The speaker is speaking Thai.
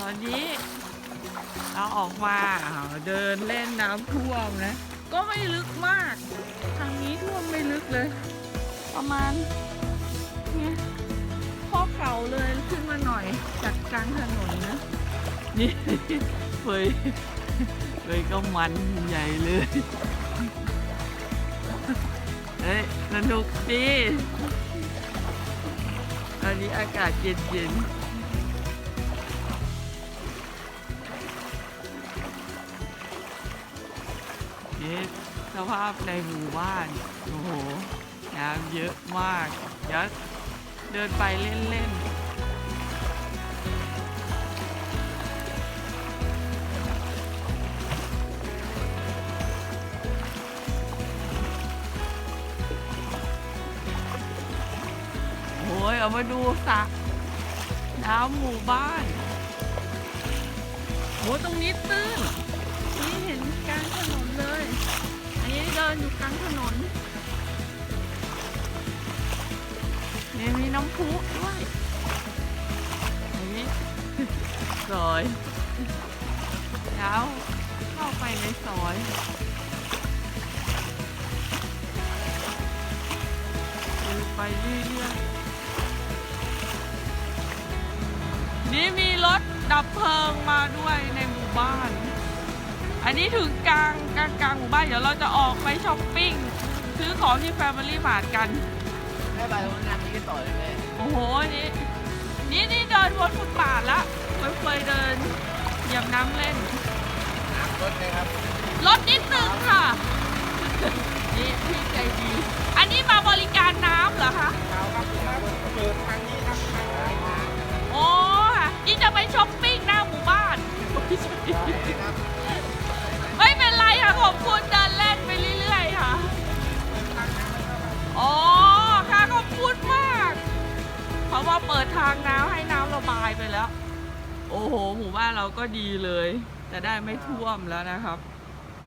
ตอนนี้เราออกมาเดินเล่นน้ำท่วมนะ ก็ไม่ลึกมาก ทางนี้ท่วมไม่ลึกเลย ประมาณเนี่ยข้อเข่าเลยขึ้นมาหน่อยจากกลางถนนนะ นี่เฟยเฟยก็มันใหญ่เลยเฮ้ยสนุกดีอันนี้อากาศเย็นๆ นี่สภาพในหมู่บ้านโอ้โหน้ำเยอะมากเดี๋ยวเดินไปเล่นๆโอ้ยเอามาดูสระน้ำหมู่บ้านโหตรงนี้ตื้นนี่เห็นกลางถนนเลย นนี้เดินอยู่กลางถนนนี่มีน้ำพุด้วยอันนี้ซอยแล้วเข้าไปในซอยเดินไปเรื่อยๆนี่มีรถดับเพลิงมา อันนี้ถึงกลางกลางกลางหมู่บ้านเดี๋ยวเราจะออกไปช้อปปิ้ง ซื้อของที่แฟมิลี่มาร์ทกัน แม่ไปตรงนั้นนี่ก็ต่อเลยแม่โอ้โห นี่ นี่นี่เดินบนฟุตบาทละเคยๆเดินเหยียบน้ำเล่นน้ำรถเลยครับลดนิดนึงค่ะ นี่พี่ใจดี อันนี้มาบริการน้ำเหรอคะเราครับครับเปิดทางนี้ครับทางไหนมาโอ้นี่จะไปช้อปปิ้งหน้าหมู่บ้านครับไม่ เป็นไรค่ะขอบคุณเดินเล่นไปเรื่อยๆค่ะ อ๋อ ค่ะขอบคุณมาก เพราะว่าเปิดทางน้ำให้น้ำระบายไปแล้ว โอ้โห หมู่บ้านเราก็ดีเลย จะได้ไม่ท่วมแล้วนะครับ